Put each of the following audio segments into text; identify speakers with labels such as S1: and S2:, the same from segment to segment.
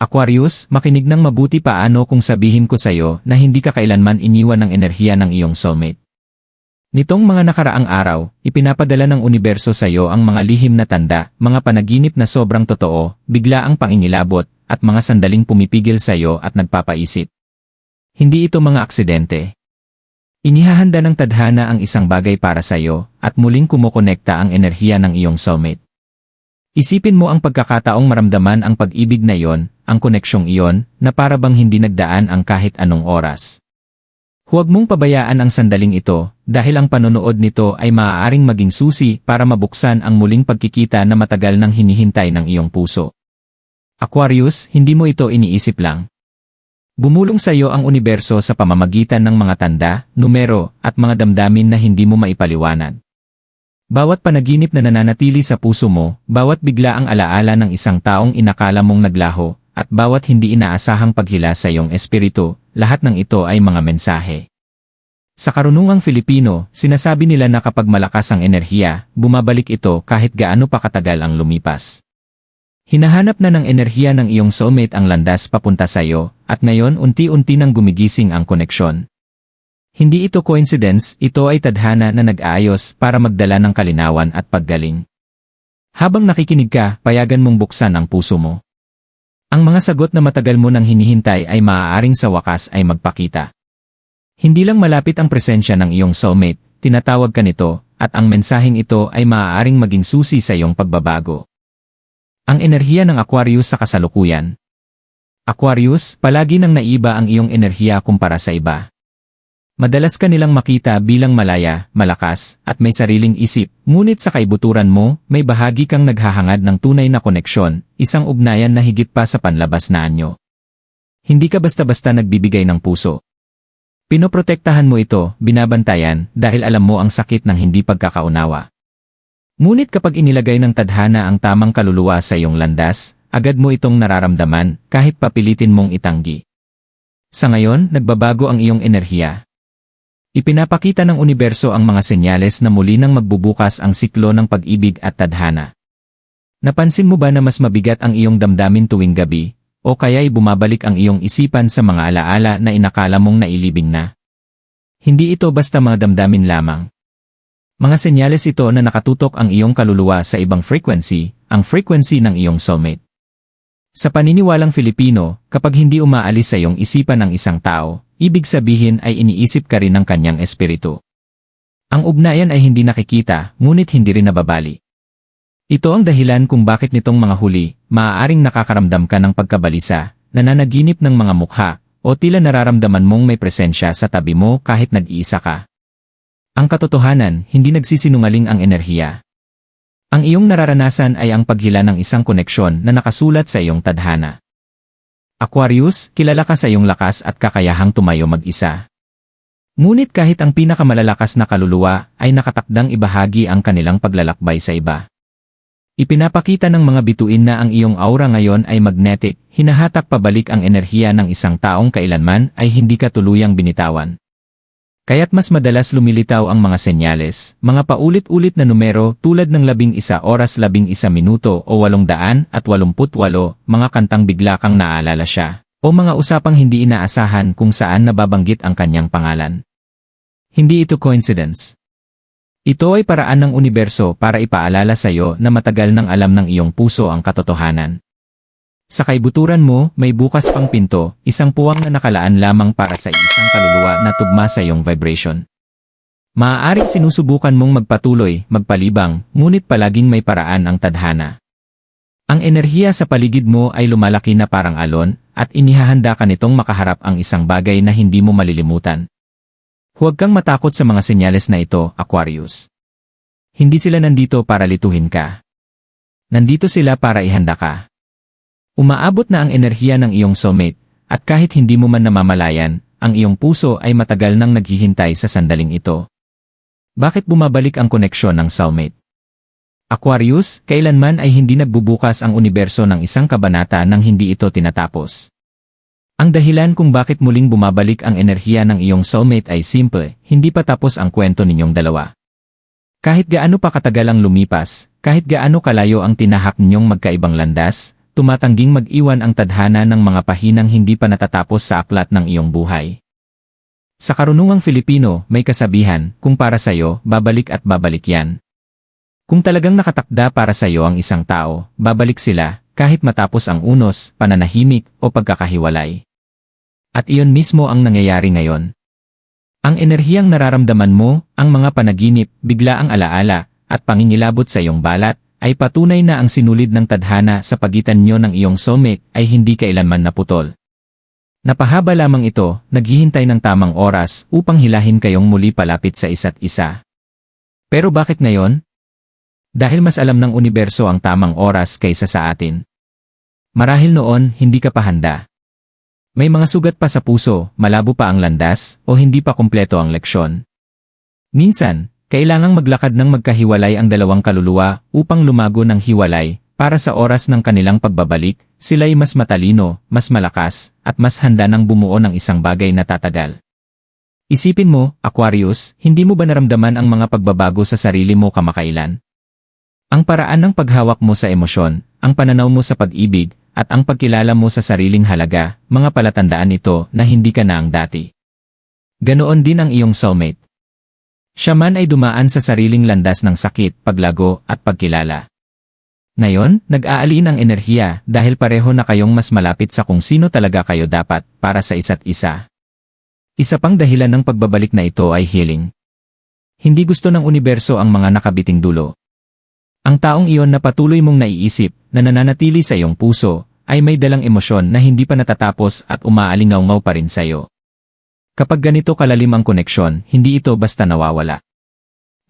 S1: Aquarius, makinig ng mabuti paano kung sabihin ko sa'yo na hindi ka kailanman iniwan ng enerhiya ng iyong soulmate. Nitong mga nakaraang araw, ipinapadala ng universo sa iyo ang mga lihim na tanda, mga panaginip na sobrang totoo, bigla ang pangingilabot, at mga sandaling pumipigil sa iyo at nagpapaisip. Hindi ito mga aksidente. Inihahanda ng tadhana ang isang bagay para sa iyo, at muling kumukonekta ang enerhiya ng iyong soulmate. Isipin mo ang pagkakataong maramdaman ang pag-ibig na iyon, ang koneksyong iyon, na para bang hindi nagdaan ang kahit anong oras. Huwag mong pabayaan ang sandaling ito, dahil ang panonood nito ay maaaring maging susi para mabuksan ang muling pagkikita na matagal nang hinihintay ng iyong puso. Aquarius, hindi mo ito iniisip lang. Bumulong sa iyo ang universo sa pamamagitan ng mga tanda, numero, at mga damdamin na hindi mo maipaliwanag. Bawat panaginip na nananatili sa puso mo, bawat bigla ang alaala ng isang taong inakala mong naglaho, at bawat hindi inaasahang paghila sa iyong espiritu, lahat ng ito ay mga mensahe. Sa karunungang Filipino, sinasabi nila na kapag malakas ang enerhiya, bumabalik ito kahit gaano pa katagal ang lumipas. Hinahanap na ng enerhiya ng iyong soulmate ang landas papunta sa iyo, at ngayon unti-unti nang gumigising ang koneksyon. Hindi ito coincidence, ito ay tadhana na nag-aayos para magdala ng kalinawan at paggaling. Habang nakikinig ka, payagan mong buksan ang puso mo. Ang mga sagot na matagal mo nang hinihintay ay maaaring sa wakas ay magpakita. Hindi lang malapit ang presensya ng iyong soulmate, tinatawag ka nito, at ang mensaheng ito ay maaaring maging susi sa iyong pagbabago. Ang enerhiya ng Aquarius sa kasalukuyan. Aquarius, palagi nang naiba ang iyong enerhiya kumpara sa iba. Madalas ka nilang makita bilang malaya, malakas, at may sariling isip, ngunit sa kaibuturan mo, may bahagi kang naghahangad ng tunay na koneksyon, isang ugnayan na higit pa sa panlabas na anyo. Hindi ka basta-basta nagbibigay ng puso. Pinoprotektahan mo ito, binabantayan, dahil alam mo ang sakit ng hindi pagkakaunawa. Ngunit kapag inilagay ng tadhana ang tamang kaluluwa sa iyong landas, agad mo itong nararamdaman kahit papilitin mong itanggi. Sa ngayon, nagbabago ang iyong enerhiya, Ipinapakita ng universo ang mga senyales na muli nang magbubukas ang siklo ng pag-ibig at tadhana. Napansin mo ba na mas mabigat ang iyong damdamin tuwing gabi, o kaya'y bumabalik ang iyong isipan sa mga alaala na inakala mong nailibing na? Hindi ito basta mga damdamin lamang. Mga senyales ito na nakatutok ang iyong kaluluwa sa ibang frequency, ang frequency ng iyong soulmate. Sa paniniwalang Filipino, kapag hindi umaalis sa iyong isipan ng isang tao, Ibig sabihin ay iniisip ka rin ng kanyang espiritu. Ang ugnayan ay hindi nakikita, ngunit hindi rin nababali. Ito ang dahilan kung bakit nitong mga huli, maaaring nakakaramdam ka ng pagkabalisa, nananaginip ng mga mukha, o tila nararamdaman mong may presensya sa tabi mo kahit nag-iisa ka. Ang katotohanan, hindi nagsisinungaling ang enerhiya. Ang iyong nararanasan ay ang paghila ng isang koneksyon na nakasulat sa iyong tadhana. Aquarius, kilala ka sa iyong lakas at kakayahang tumayo mag-isa. Ngunit kahit ang pinakamalalakas na kaluluwa ay nakatakdang ibahagi ang kanilang paglalakbay sa iba. Ipinapakita ng mga bituin na ang iyong aura ngayon ay magnetic, hinahatak pabalik ang enerhiya ng isang taong kailanman ay hindi ka tuluyang binitawan. Kaya't mas madalas lumilitaw ang mga senyales, mga paulit-ulit na numero tulad ng labing isa oras labing isa minuto o walong daan at walumput walo, mga kantang bigla kang naalala siya, o mga usapang hindi inaasahan kung saan nababanggit ang kanyang pangalan. Hindi ito coincidence. Ito ay paraan ng universo para ipaalala sa iyo na matagal nang alam ng iyong puso ang katotohanan. Sa kaibuturan mo, may bukas pang pinto, isang puwang na nakalaan lamang para sa isang kaluluwa na tugma sa iyong vibration. Maaaring sinusubukan mong magpatuloy, magpalibang, ngunit palaging may paraan ang tadhana. Ang enerhiya sa paligid mo ay lumalaki na parang alon, at inihahanda ka nitong makaharap ang isang bagay na hindi mo malilimutan. Huwag kang matakot sa mga senyales na ito, Aquarius. Hindi sila nandito para lituhin ka. Nandito sila para ihanda ka. Umaabot na ang enerhiya ng iyong soulmate, at kahit hindi mo man namamalayan, ang iyong puso ay matagal nang naghihintay sa sandaling ito. Bakit bumabalik ang koneksyon ng soulmate? Aquarius, kailanman ay hindi nagbubukas ang universo ng isang kabanata nang hindi ito tinatapos. Ang dahilan kung bakit muling bumabalik ang enerhiya ng iyong soulmate ay simple, hindi pa tapos ang kwento ninyong dalawa. Kahit gaano pa katagal ang lumipas, kahit gaano kalayo ang tinahak ninyong magkaibang landas, tumatangging mag-iwan ang tadhana ng mga pahinang hindi pa natatapos sa aklat ng iyong buhay. Sa karunungang Filipino, may kasabihan, kung para sa'yo, babalik at babalik yan. Kung talagang nakatakda para sa'yo ang isang tao, babalik sila, kahit matapos ang unos, pananahimik, o pagkakahiwalay. At iyon mismo ang nangyayari ngayon. Ang enerhiyang nararamdaman mo, ang mga panaginip, bigla ang alaala, at pangingilabot sa iyong balat, ay patunay na ang sinulid ng tadhana sa pagitan nyo ng iyong soulmate ay hindi kailanman naputol. Napahaba lamang ito, naghihintay ng tamang oras upang hilahin kayong muli palapit sa isa't isa. Pero bakit ngayon? Dahil mas alam ng universo ang tamang oras kaysa sa atin. Marahil noon, hindi ka pa handa. May mga sugat pa sa puso, malabo pa ang landas, o hindi pa kumpleto ang leksyon. Minsan, kailangang maglakad ng magkahiwalay ang dalawang kaluluwa upang lumago ng hiwalay para sa oras ng kanilang pagbabalik, sila'y mas matalino, mas malakas, at mas handa ng bumuo ng isang bagay na tatagal. Isipin mo, Aquarius, hindi mo ba naramdaman ang mga pagbabago sa sarili mo kamakailan? Ang paraan ng paghawak mo sa emosyon, ang pananaw mo sa pag-ibig, at ang pagkilala mo sa sariling halaga, mga palatandaan ito na hindi ka na ang dati. Ganoon din ang iyong soulmate. Siya man ay dumaan sa sariling landas ng sakit, paglago, at pagkilala. Ngayon, nag-aalin ang enerhiya dahil pareho na kayong mas malapit sa kung sino talaga kayo dapat para sa isa't isa. Isa pang dahilan ng pagbabalik na ito ay healing. Hindi gusto ng universo ang mga nakabiting dulo. Ang taong iyon na patuloy mong naiisip na nananatili sa iyong puso ay may dalang emosyon na hindi pa natatapos at umaalingaw pa rin sa iyo. Kapag ganito kalalim ang koneksyon, hindi ito basta nawawala.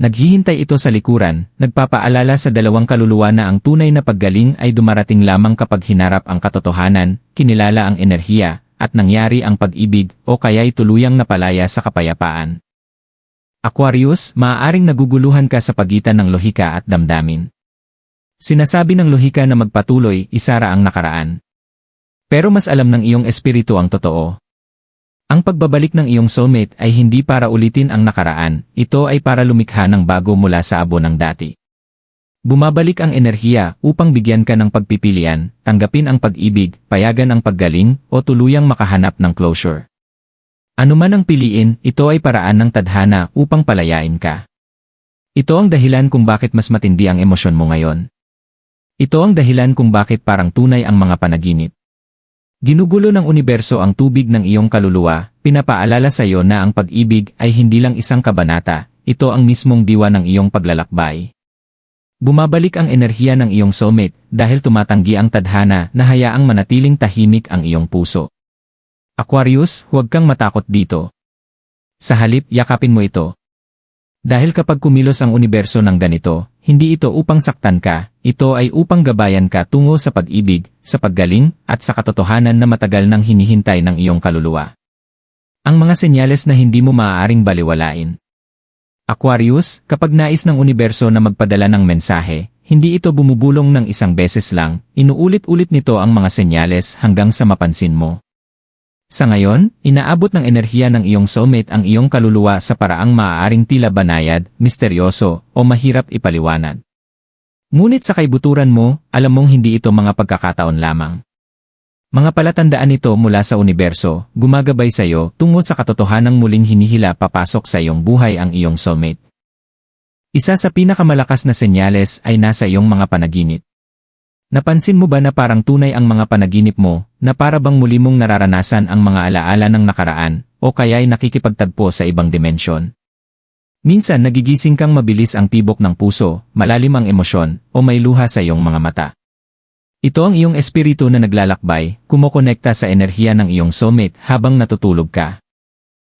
S1: Naghihintay ito sa likuran, nagpapaalala sa dalawang kaluluwa na ang tunay na paggaling ay dumarating lamang kapag hinarap ang katotohanan, kinilala ang enerhiya, at nangyari ang pag-ibig o kaya'y tuluyang napalaya sa kapayapaan. Aquarius, maaaring naguguluhan ka sa pagitan ng lohika at damdamin. Sinasabi ng lohika na magpatuloy, isara ang nakaraan. Pero mas alam ng iyong espiritu ang totoo, ang pagbabalik ng iyong soulmate ay hindi para ulitin ang nakaraan, ito ay para lumikha ng bago mula sa abo ng dati. Bumabalik ang enerhiya upang bigyan ka ng pagpipilian, tanggapin ang pag-ibig, payagan ang paggaling, o tuluyang makahanap ng closure. Ano man ang piliin, ito ay paraan ng tadhana upang palayain ka. Ito ang dahilan kung bakit mas matindi ang emosyon mo ngayon. Ito ang dahilan kung bakit parang tunay ang mga panaginip. Ginugulo ng universo ang tubig ng iyong kaluluwa, pinapaalala sa iyo na ang pag-ibig ay hindi lang isang kabanata, ito ang mismong diwa ng iyong paglalakbay. Bumabalik ang enerhiya ng iyong soulmate dahil tumatanggi ang tadhana na hayaang manatiling tahimik ang iyong puso. Aquarius, huwag kang matakot dito. Sa halip, yakapin mo ito. Dahil kapag kumilos ang universo ng ganito, hindi ito upang saktan ka, ito ay upang gabayan ka tungo sa pag-ibig, sa paggaling, at sa katotohanan na matagal nang hinihintay ng iyong kaluluwa. Ang mga senyales na hindi mo maaaring baliwalain. Aquarius, kapag nais ng universo na magpadala ng mensahe, hindi ito bumubulong ng isang beses lang, inuulit-ulit nito ang mga senyales hanggang sa mapansin mo. Sa ngayon, inaabot ng enerhiya ng iyong soulmate ang iyong kaluluwa sa paraang maaaring tila banayad, misteryoso, o mahirap ipaliwanag. Ngunit sa kaibuturan mo, alam mong hindi ito mga pagkakataon lamang. Mga palatandaan ito mula sa universo, gumagabay sa iyo tungo sa katotohanang muling hinihila papasok sa iyong buhay ang iyong soulmate. Isa sa pinakamalakas na senyales ay nasa iyong mga panaginip. Napansin mo ba na parang tunay ang mga panaginip mo, na para bang muli mong nararanasan ang mga alaala ng nakaraan, o kaya'y nakikipagtagpo sa ibang dimensyon? Minsan nagigising kang mabilis ang tibok ng puso, malalim ang emosyon, o may luha sa iyong mga mata. Ito ang iyong espiritu na naglalakbay, kumokonekta sa enerhiya ng iyong soulmate habang natutulog ka.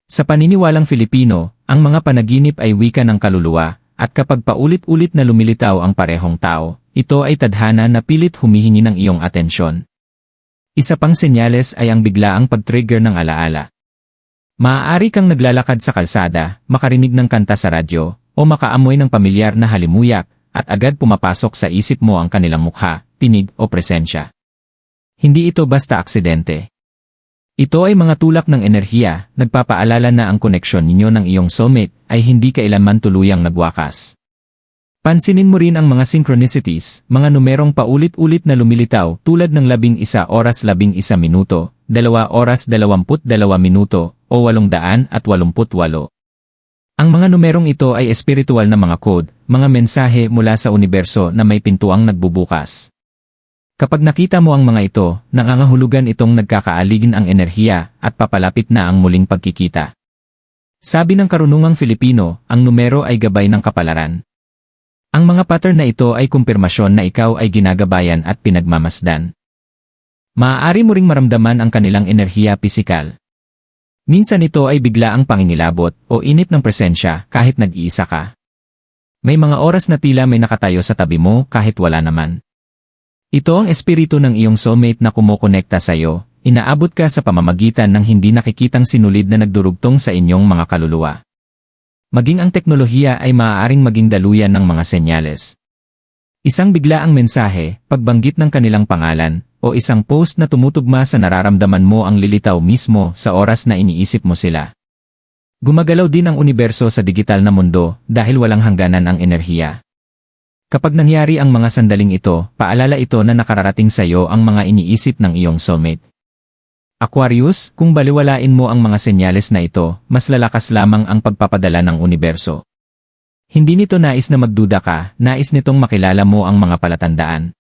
S1: Sa paniniwalang Filipino, ang mga panaginip ay wika ng kaluluwa, at kapag paulit-ulit na lumilitaw ang parehong tao, ito ay tadhana na pilit humihingi ng iyong atensyon. Isa pang senyales ay ang biglaang pag-trigger ng alaala. Maaari kang naglalakad sa kalsada, makarinig ng kanta sa radyo, o makaamoy ng pamilyar na halimuyak, at agad pumapasok sa isip mo ang kanilang mukha, tinig o presensya. Hindi ito basta aksidente. Ito ay mga tulak ng enerhiya, nagpapaalala na ang koneksyon ninyo ng iyong soulmate ay hindi kailanman tuluyang nagwakas. Pansinin mo rin ang mga synchronicities, mga numerong paulit-ulit na lumilitaw tulad ng 11 oras 11 minuto, 2 oras 22 minuto, o 888. Ang mga numerong ito ay espiritual na mga code, mga mensahe mula sa universo na may pintuang nagbubukas. Kapag nakita mo ang mga ito, nangangahulugan itong nagkakaaligin ang enerhiya at papalapit na ang muling pagkikita. Sabi ng karunungang Filipino, ang numero ay gabay ng kapalaran. Ang mga pattern na ito ay kumpirmasyon na ikaw ay ginagabayan at pinagmamasdan. Maaari mo ring maramdaman ang kanilang enerhiya pisikal. Minsan ito ay bigla ang pangingilabot o init ng presensya kahit nag-iisa ka. May mga oras na tila may nakatayo sa tabi mo kahit wala naman. Ito ang espiritu ng iyong soulmate na kumokonekta sa iyo, inaabot ka sa pamamagitan ng hindi nakikitang sinulid na nagdurugtong sa inyong mga kaluluwa. Maging ang teknolohiya ay maaaring maging daluyan ng mga senyales. Isang biglaang mensahe, pagbanggit ng kanilang pangalan, o isang post na tumutugma sa nararamdaman mo ang lilitaw mismo sa oras na iniisip mo sila. Gumagalaw din ang universo sa digital na mundo dahil walang hangganan ang enerhiya. Kapag nangyari ang mga sandaling ito, paalala ito na nakararating sa iyo ang mga iniisip ng iyong soulmate. Aquarius, kung baliwalain mo ang mga senyales na ito, mas lalakas lamang ang pagpapadala ng universo. Hindi nito nais na magduda ka, nais nitong makilala mo ang mga palatandaan.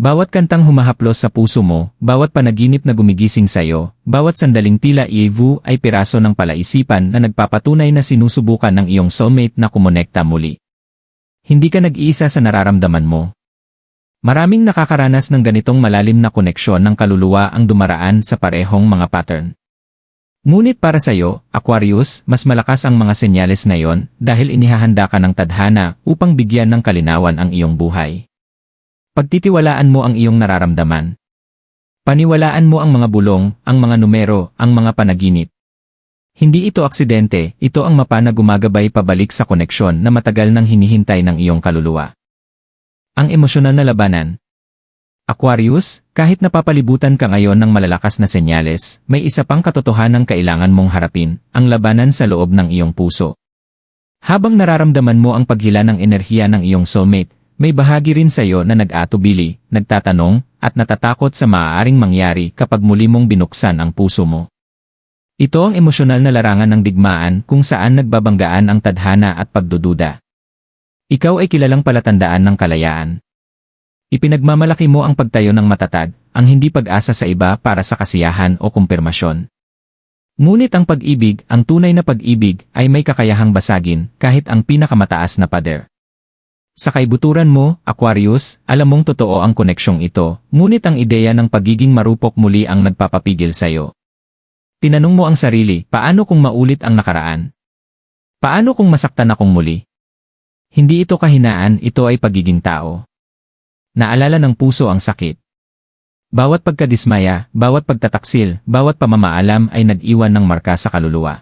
S1: Bawat kantang humahaplos sa puso mo, bawat panaginip na gumigising sa iyo, bawat sandaling tila iivu ay piraso ng palaisipan na nagpapatunay na sinusubukan ng iyong soulmate na kumonekta muli. Hindi ka nag-iisa sa nararamdaman mo, Maraming nakakaranas ng ganitong malalim na koneksyon ng kaluluwa ang dumaraan sa parehong mga pattern. Ngunit para sa iyo, Aquarius, mas malakas ang mga senyales ngayon dahil inihahanda ka ng tadhana upang bigyan ng kalinawan ang iyong buhay. Pagtitiwalaan mo ang iyong nararamdaman. Paniwalaan mo ang mga bulong, ang mga numero, ang mga panaginip. Hindi ito aksidente, ito ang mapa na gumagabay pabalik sa koneksyon na matagal nang hinihintay ng iyong kaluluwa. Ang emosyonal na labanan. Aquarius, kahit napapalibutan ka ngayon ng malalakas na senyales, may isa pang katotohanan kailangan mong harapin, ang labanan sa loob ng iyong puso. Habang nararamdaman mo ang paghila ng enerhiya ng iyong soulmate, may bahagi rin sa iyo na nag-atubili, nagtatanong, at natatakot sa maaaring mangyari kapag muli mong binuksan ang puso mo. Ito ang emosyonal na larangan ng digmaan kung saan nagbabanggaan ang tadhana at pagdududa. Ikaw ay kilalang palatandaan ng kalayaan. Ipinagmamalaki mo ang pagtayo ng matatag, ang hindi pag-asa sa iba para sa kasiyahan o kumpirmasyon. Ngunit ang pag-ibig, ang tunay na pag-ibig, ay may kakayahang basagin kahit ang pinakamataas na pader. Sa kaibuturan mo, Aquarius, alam mong totoo ang koneksyong ito, ngunit ang ideya ng pagiging marupok muli ang nagpapapigil sa'yo. Tinanong mo ang sarili, paano kung maulit ang nakaraan? Paano kung masaktan akong muli? Hindi ito kahinaan, ito ay pagiging tao. Naalala ng puso ang sakit. Bawat pagkadismaya, bawat pagtataksil, bawat pamamaalam ay nag-iwan ng marka sa kaluluwa.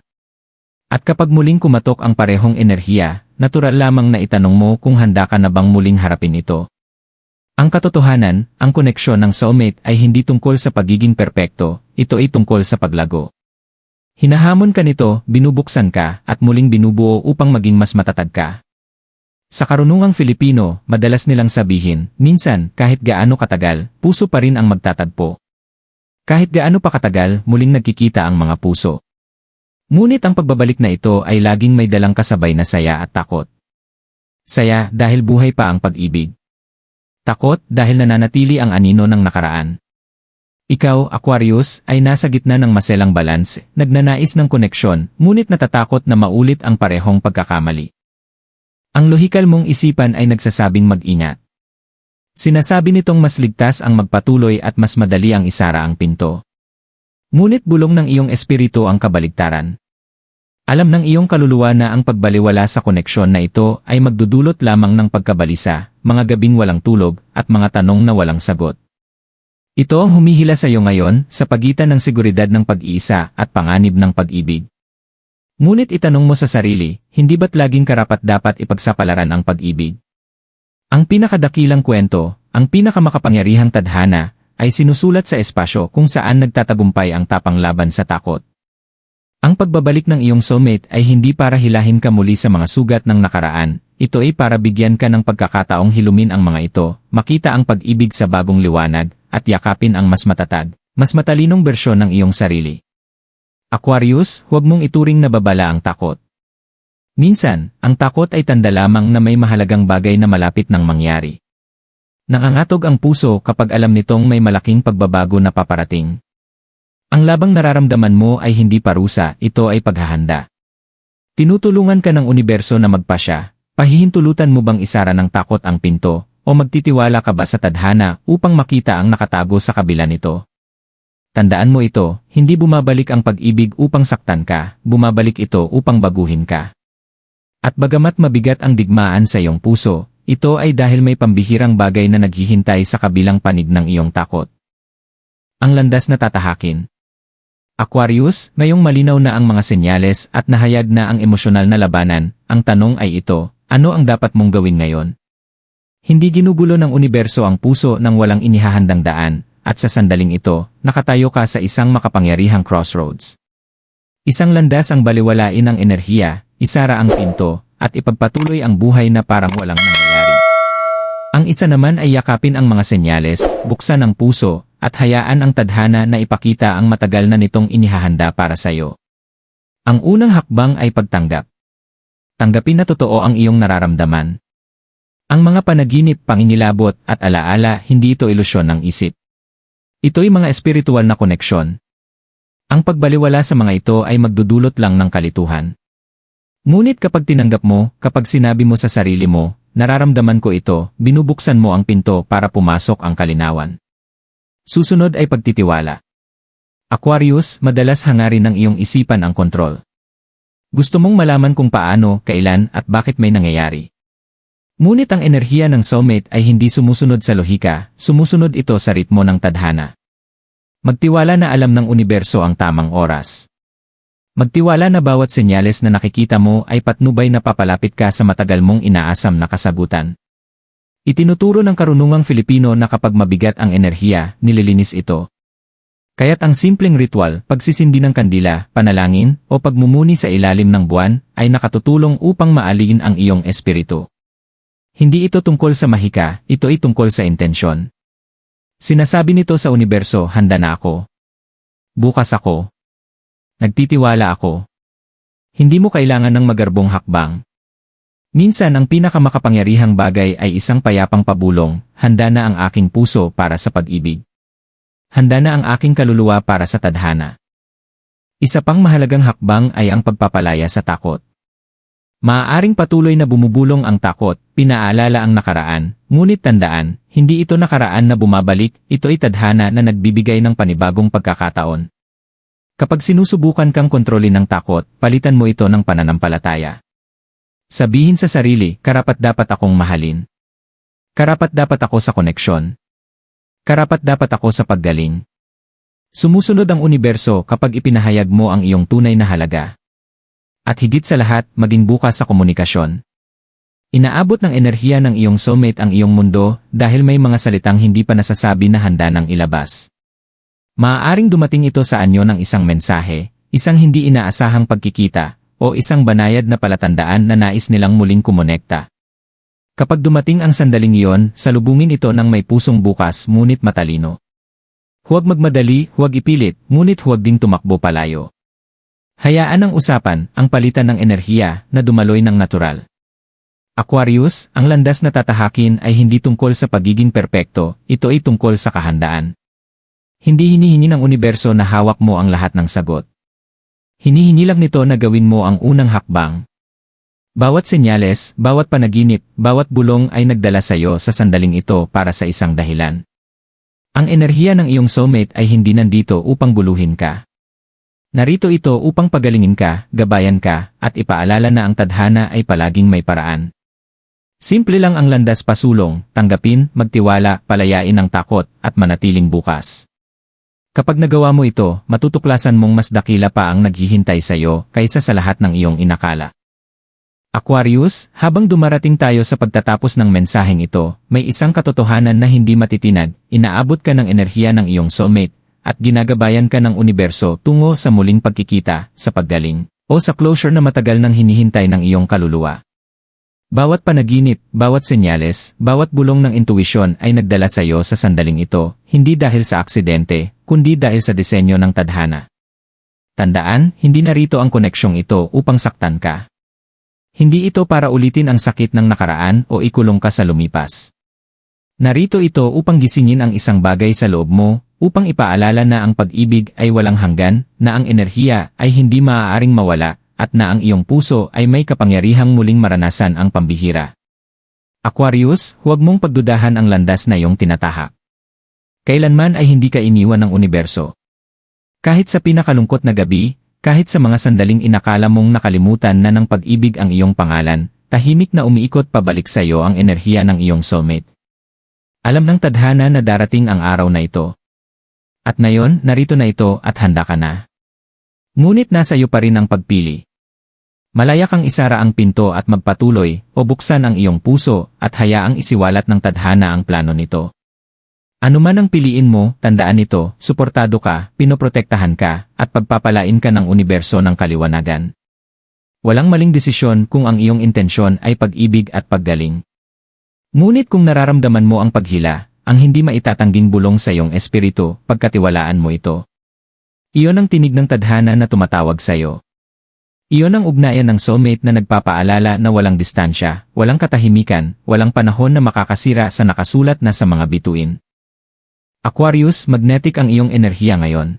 S1: At kapag muling kumatok ang parehong enerhiya, natural lamang na itanong mo kung handa ka na bang muling harapin ito. Ang katotohanan, ang koneksyon ng soulmate ay hindi tungkol sa pagiging perpekto, ito ay tungkol sa paglago. Hinahamon ka nito, binubuksan ka, at muling binubuo upang maging mas matatag ka. Sa karunungang Filipino, madalas nilang sabihin, minsan, kahit gaano katagal, puso pa rin ang magtatagpo. Kahit gaano pa katagal, muling nagkikita ang mga puso. Ngunit ang pagbabalik na ito ay laging may dalang kasabay na saya at takot. Saya dahil buhay pa ang pag-ibig. Takot dahil nananatili ang anino ng nakaraan. Ikaw, Aquarius, ay nasa gitna ng maselang balance, nagnanais ng koneksyon, ngunit natatakot na maulit ang parehong pagkakamali. Ang lohikal mong isipan ay nagsasabing mag-ingat. Sinasabi nitong mas ligtas ang magpatuloy at mas madali ang isara ang pinto. Ngunit bulong ng iyong espiritu ang kabaligtaran. Alam ng iyong kaluluwa na ang pagbaliwala sa koneksyon na ito ay magdudulot lamang ng pagkabalisa, mga gabing walang tulog, at mga tanong na walang sagot. Ito ang humihila sa iyo ngayon sa pagitan ng seguridad ng pag-iisa at panganib ng pag-ibig. Ngunit itanong mo sa sarili, hindi ba't laging karapat dapat ipagsapalaran ang pag-ibig? Ang pinakadakilang kwento, ang pinakamakapangyarihang tadhana, ay sinusulat sa espasyo kung saan nagtatagumpay ang tapang laban sa takot. Ang pagbabalik ng iyong soulmate ay hindi para hilahin ka muli sa mga sugat ng nakaraan, ito ay para bigyan ka ng pagkakataong hilumin ang mga ito, makita ang pag-ibig sa bagong liwanag, at yakapin ang mas matatag, mas matalinong bersyon ng iyong sarili. Aquarius, huwag mong ituring na babala ang takot. Minsan, ang takot ay tanda lamang na may mahalagang bagay na malapit ng mangyari. Nangangatog ang puso kapag alam nitong may malaking pagbabago na paparating. Ang labang nararamdaman mo ay hindi parusa, ito ay paghahanda. Tinutulungan ka ng universo na magpasya, pahihintulutan mo bang isara ng takot ang pinto, o magtitiwala ka ba sa tadhana upang makita ang nakatago sa kabila nito? Tandaan mo ito, hindi bumabalik ang pag-ibig upang saktan ka, bumabalik ito upang baguhin ka. At bagamat mabigat ang digmaan sa iyong puso, ito ay dahil may pambihirang bagay na naghihintay sa kabilang panig ng iyong takot. Ang landas na tatahakin. Aquarius, ngayong malinaw na ang mga senyales at nahayag na ang emosyonal na labanan, ang tanong ay ito, ano ang dapat mong gawin ngayon? Hindi ginugulo ng universo ang puso ng walang inihahandang daan, at sa sandaling ito, nakatayo ka sa isang makapangyarihang crossroads. Isang landas ang baliwalain ang enerhiya, isara ang pinto, at ipagpatuloy ang buhay na parang walang nangyayari. Ang isa naman ay yakapin ang mga senyales, buksan ang puso, at hayaan ang tadhana na ipakita ang matagal na nitong inihahanda para sa iyo. Ang unang hakbang ay pagtanggap. Tanggapin na totoo ang iyong nararamdaman. Ang mga panaginip, panginilabot, at alaala, hindi ito ilusyon ng isip. Ito'y mga espiritual na koneksyon. Ang pagbaliwala sa mga ito ay magdudulot lang ng kalituhan. Ngunit kapag tinanggap mo, kapag sinabi mo sa sarili mo, nararamdaman ko ito, binubuksan mo ang pinto para pumasok ang kalinawan. Susunod ay pagtitiwala. Aquarius, madalas hangarin ng iyong isipan ang kontrol. Gusto mong malaman kung paano, kailan, at bakit may nangyayari. Ngunit ang enerhiya ng soulmate ay hindi sumusunod sa lohika, sumusunod ito sa ritmo ng tadhana. Magtiwala na alam ng universo ang tamang oras. Magtiwala na bawat senyales na nakikita mo ay patnubay na papalapit ka sa matagal mong inaasam na kasagutan. Itinuturo ng karunungang Filipino na kapag mabigat ang enerhiya, nililinis ito. Kaya't ang simpleng ritual, pagsisindi ng kandila, panalangin, o pagmumuni sa ilalim ng buwan, ay nakatutulong upang maalin ang iyong espiritu. Hindi ito tungkol sa mahika, ito ay tungkol sa intensyon. Sinasabi nito sa universo, handa na ako. Bukas ako. Nagtitiwala ako. Hindi mo kailangan ng magarbong hakbang. Minsan ang pinakamakapangyarihang bagay ay isang payapang pabulong, handa na ang aking puso para sa pag-ibig. Handa na ang aking kaluluwa para sa tadhana. Isa pang mahalagang hakbang ay ang pagpapalaya sa takot. Maaaring patuloy na bumubulong ang takot, pinaalala ang nakaraan, ngunit tandaan, hindi ito nakaraan na bumabalik, ito ay tadhana na nagbibigay ng panibagong pagkakataon. Kapag sinusubukan kang kontrolin ng takot, palitan mo ito ng pananampalataya. Sabihin sa sarili, karapat dapat akong mahalin. Karapat dapat ako sa koneksyon. Karapat dapat ako sa paggaling. Sumusunod ang universo kapag ipinahayag mo ang iyong tunay na halaga. At higit sa lahat, maging bukas sa komunikasyon. Inaabot ng enerhiya ng iyong soulmate ang iyong mundo dahil may mga salitang hindi pa nasasabi na handa ng ilabas. Maaaring dumating ito sa anyo ng isang mensahe, isang hindi inaasahang pagkikita, o isang banayad na palatandaan na nais nilang muling kumonekta. Kapag dumating ang sandaling iyon, salubungin ito ng may pusong bukas ngunit matalino. Huwag magmadali, huwag ipilit, ngunit huwag ding tumakbo palayo. Hayaan ang usapan, ang palitan ng enerhiya, na dumaloy ng natural. Aquarius, ang landas na tatahakin ay hindi tungkol sa pagiging perpekto, ito ay tungkol sa kahandaan. Hindi hinihingi ng universo na hawak mo ang lahat ng sagot. Hinihingi lang nito na gawin mo ang unang hakbang. Bawat senyales, bawat panaginip, bawat bulong ay nagdala sa iyo sa sandaling ito para sa isang dahilan. Ang enerhiya ng iyong soulmate ay hindi nandito upang guluhin ka. Narito ito upang pagalingin ka, gabayan ka, at ipaalala na ang tadhana ay palaging may paraan. Simple lang ang landas pasulong, tanggapin, magtiwala, palayain ang takot, at manatiling bukas. Kapag nagawa mo ito, matutuklasan mong mas dakila pa ang naghihintay sa iyo kaysa sa lahat ng iyong inakala. Aquarius, habang dumarating tayo sa pagtatapos ng mensaheng ito, may isang katotohanan na hindi matitinad, inaabot ka ng enerhiya ng iyong soulmate, at ginagabayan ka ng universo tungo sa muling pagkikita, sa paggaling, o sa closure na matagal nang hinihintay ng iyong kaluluwa. Bawat panaginip, bawat senyales, bawat bulong ng intuisyon ay nagdala sa iyo sa sandaling ito, hindi dahil sa aksidente, kundi dahil sa disenyo ng tadhana. Tandaan, hindi narito ang koneksyong ito upang saktan ka. Hindi ito para ulitin ang sakit ng nakaraan o ikulong ka sa lumipas. Narito ito upang gisingin ang isang bagay sa loob mo, upang ipaalala na ang pag-ibig ay walang hanggan, na ang enerhiya ay hindi maaaring mawala, at na ang iyong puso ay may kapangyarihang muling maranasan ang pambihira. Aquarius, huwag mong pagdudahan ang landas na iyong tinatahak. Kailanman ay hindi ka iniwan ng universo. Kahit sa pinakalungkot na gabi, kahit sa mga sandaling inakala mong nakalimutan na ng pag-ibig ang iyong pangalan, tahimik na umiikot pabalik sa iyo ang enerhiya ng iyong soulmate. Alam ng tadhana na darating ang araw na ito. At ngayon, narito na ito at handa ka na. Ngunit nasa iyo pa rin ang pagpili. Malaya kang isara ang pinto at magpatuloy o buksan ang iyong puso at hayaang isiwalat ng tadhana ang plano nito. Ano man ang piliin mo, tandaan nito, suportado ka, pinoprotektahan ka, at pagpapalain ka ng universo ng kaliwanagan. Walang maling desisyon kung ang iyong intensyon ay pag-ibig at paggaling. Ngunit kung nararamdaman mo ang paghila, ang hindi maitatangging bulong sa iyong espiritu, pagkatiwalaan mo ito. Iyon ang tinig ng tadhana na tumatawag sa iyo. Iyon ang ugnayan ng soulmate na nagpapaalala na walang distansya, walang katahimikan, walang panahon na makakasira sa nakasulat na sa mga bituin. Aquarius, magnetic ang iyong enerhiya ngayon.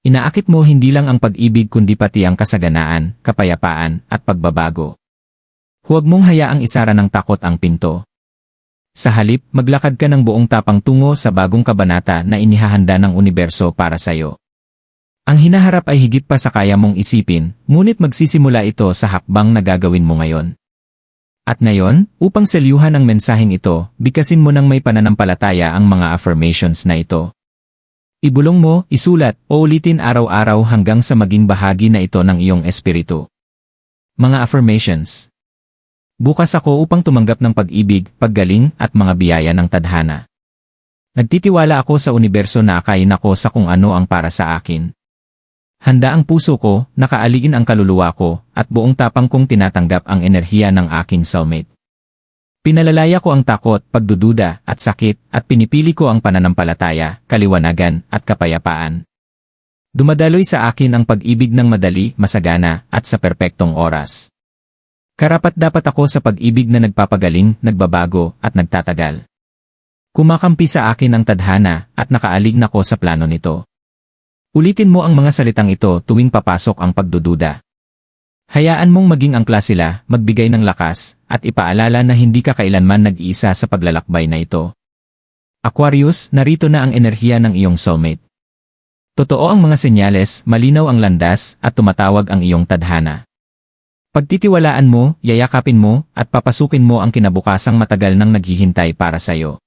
S1: Inaakit mo hindi lang ang pag-ibig kundi pati ang kasaganaan, kapayapaan, at pagbabago. Huwag mong hayaang isara ng takot ang pinto. Sa halip, maglakad ka ng buong tapang tungo sa bagong kabanata na inihahanda ng universo para sa iyo. Ang hinaharap ay higit pa sa kaya mong isipin, ngunit magsisimula ito sa hakbang na gagawin mo ngayon. At ngayon, upang selyuhan ang mensaheng ito, bikasin mo ng may pananampalataya ang mga affirmations na ito. Ibulong mo, isulat, o ulitin araw-araw hanggang sa maging bahagi na ito ng iyong espiritu. Mga affirmations. Bukas ako upang tumanggap ng pag-ibig, paggaling, at mga biyaya ng tadhana. Nagtitiwala ako sa universo na akayin ako sa kung ano ang para sa akin. Handa ang puso ko, nakaaligin ang kaluluwa ko, at buong tapang kong tinatanggap ang enerhiya ng aking soulmate. Pinalalaya ko ang takot, pagdududa, at sakit, at pinipili ko ang pananampalataya, kaliwanagan, at kapayapaan. Dumadaloy sa akin ang pag-ibig ng madali, masagana, at sa perpektong oras. Karapat dapat ako sa pag-ibig na nagpapagaling, nagbabago, at nagtatagal. Kumakampi sa akin ang tadhana, at nakaalig na ko sa plano nito. Ulitin mo ang mga salitang ito tuwing papasok ang pagdududa. Hayaan mong maging angkla sila, magbigay ng lakas, at ipaalala na hindi ka kailanman nag-iisa sa paglalakbay na ito. Aquarius, narito na ang enerhiya ng iyong soulmate. Totoo ang mga senyales, malinaw ang landas, at tumatawag ang iyong tadhana. Pagtitiwalaan mo, yayakapin mo, at papasukin mo ang kinabukasang matagal nang naghihintay para sa iyo.